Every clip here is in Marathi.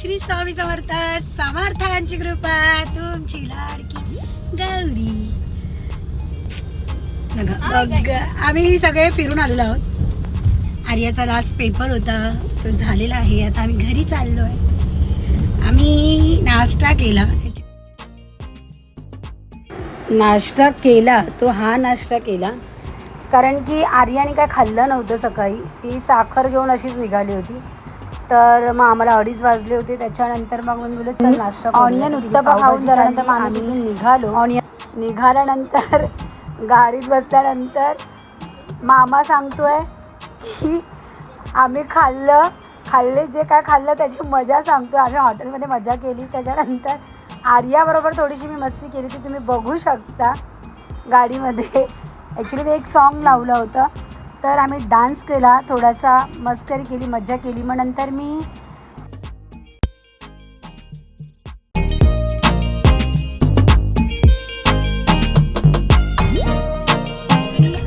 श्री स्वामी समर्थ समर्थांची कृपा तुमची लाडकी गौरी. आम्ही सगळे फिरून आलेलो आहोत. आर्याचा लास्ट पेपर होता तो झालेला आहे आता आम्ही घरी चाललो आहे आम्ही नाश्ता केला. नाश्ता केला तो हा नाश्ता केला. कारण की आर्याने काय खाल्लं नव्हतं सकाळी. ती साखर घेऊन अशीच निघाली होती. तर मग आम्हाला अडीच वाजले होते. त्याच्यानंतर मग मी बोलले चल नाश्ता ऑनियन उत्तपा खाऊन झाल्यानंतर मग आम्ही तिथून निघालो. ऑनियन निघाल्यानंतर गाडीत बसल्यानंतर मामा सांगतोय की आम्ही खाल्लं खाल्ले जे काय खाल्लं त्याची मजा सांगतो आम्ही हॉटेलमध्ये मजा केली. त्याच्यानंतर आर्याबरोबर थोडीशी मी मस्ती केली ती तुम्ही बघू शकता. गाडीमध्ये ॲक्च्युली मी एक सॉन्ग लावलं होतं. तर आम्ही डान्स केला थोडासा मस्करी केली मज्जा केली. मग नंतर मी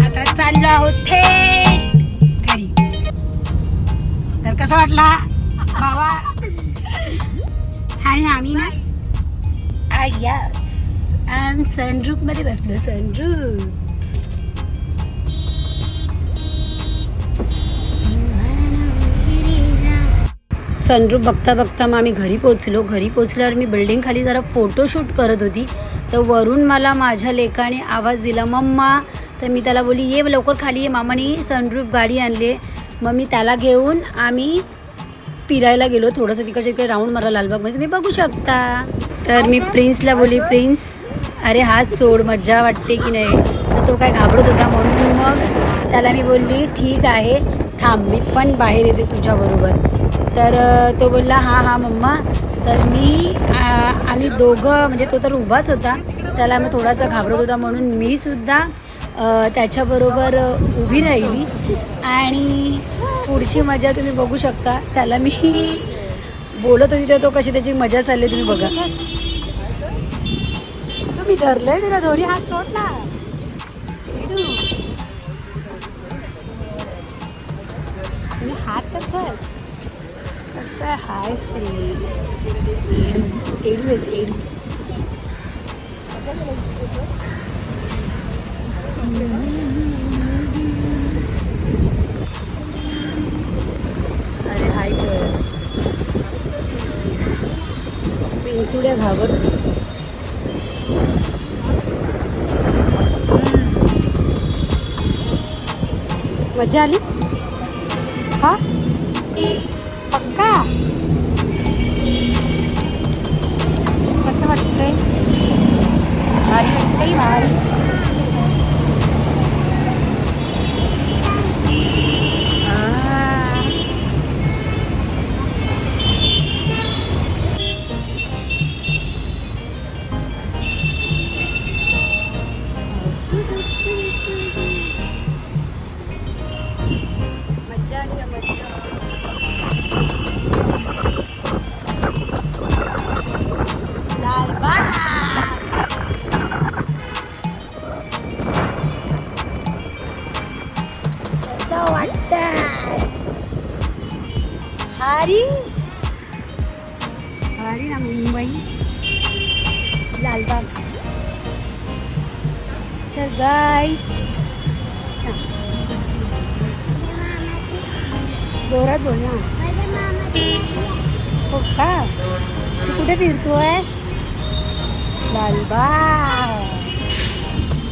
आता चाललो आहोत थेट घरी. तर कसा वाटला बाबा? आणि आम्ही ना यस. एम सनरूफमध्ये बसलो सनरूप सनरूफ बघता बघता मग आम्ही घरी पोचलो घरी पोचल्यावर मी बिल्डिंग खाली जरा फोटोशूट करत होती. तर वरून मला माझ्या लेकाने आवाज दिला मम्मा. तर मी त्याला बोली ये लवकर खाली ये मामाने सनरूफ गाडी आणली आहे. मग मी त्याला घेऊन आम्ही फिरायला गेलो थोडंसं तिकडच्या इकडे राऊंड मारा लालबागमध्ये. तुम्ही बघू शकता. तर मी प्रिन्सला बोली प्रिन्स अरे हात सोड मज्जा वाटते की नाही? तर तो काय घाबरत होता म्हणून मग त्याला मी बोलली ठीक आहे. थांब मी पण बाहेर येते तुझ्याबरोबर. तर तो बोलला हां हां मम्मा. तर मी आम्ही दोघं म्हणजे तो तर उभाच होता. त्याला मग थोडासा घाबरत होता म्हणून मी सुद्धा त्याच्याबरोबर उभी राहिली. आणि पुढची मजा तुम्ही बघू शकता. त्याला मी बोलत होती तर तो कशी त्याची मजा चालली तुम्ही बघा. तुम्ही धरलंय तिला दोरी हात सोड ना. एडू. सुने, हात तर धर. कसं हाय श्री. एडू एडू आहेस एडू. अरे हाय कर पेन्सिड्या घाबरत. मजा आली? か？パカ集まって。回り回り回り Thank you. कसं हरी? हरी ना मुंबई. लालबाग. तर गाईस जोरात बोल ना. हो का? तू कुठे फिरतोय? लालबाग.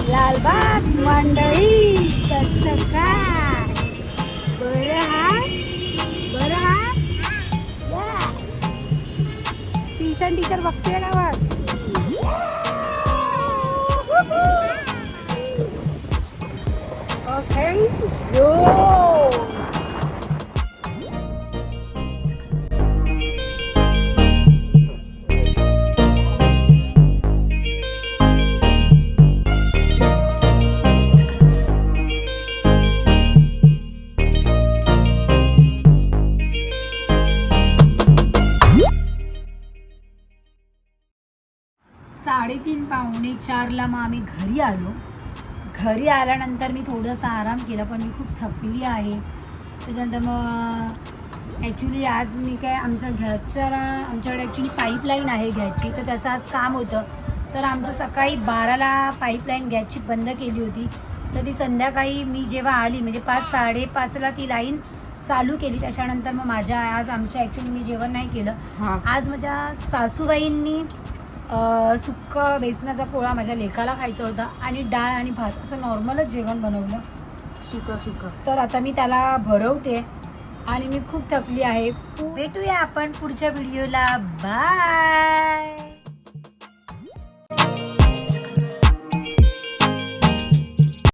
लालबाग मंडळी कसं काय? ट्युशन टीचर बघते गावात. ओके साडेतीन पावणे चारला मग आम्ही घरी आलो. घरी आल्यानंतर मी थोडासा आराम केला पण मी खूप थकली आहे. त्याच्यानंतर मग ॲक्च्युली आज मी काय आमच्या घरच्या आमच्याकडे ॲक्च्युली पाईपलाईन आहे गॅसची तर त्याचं आज काम होतं. तर आमचं सकाळी बाराला पाईपलाईन गॅसची बंद केली होती. तर ती संध्याकाळी मी जेव्हा आली म्हणजे पाच साडेपाचला ती लाईन चालू केली. त्याच्यानंतर मग माझ्या आज आमच्या ॲक्च्युली मी जेवण नाही केलं. आज माझ्या सासूबाईंनी सुक्क बेसनाचा पोळा माझ्या लेकाला खायचा होता आणि डाळ आणि भात असं नॉर्मलच जेवण बनवलं. सुका सुका तर आता मी त्याला भरवते आणि मी खूप थकली आहे. भेटूया आपण पुढच्या व्हिडिओला. बाय!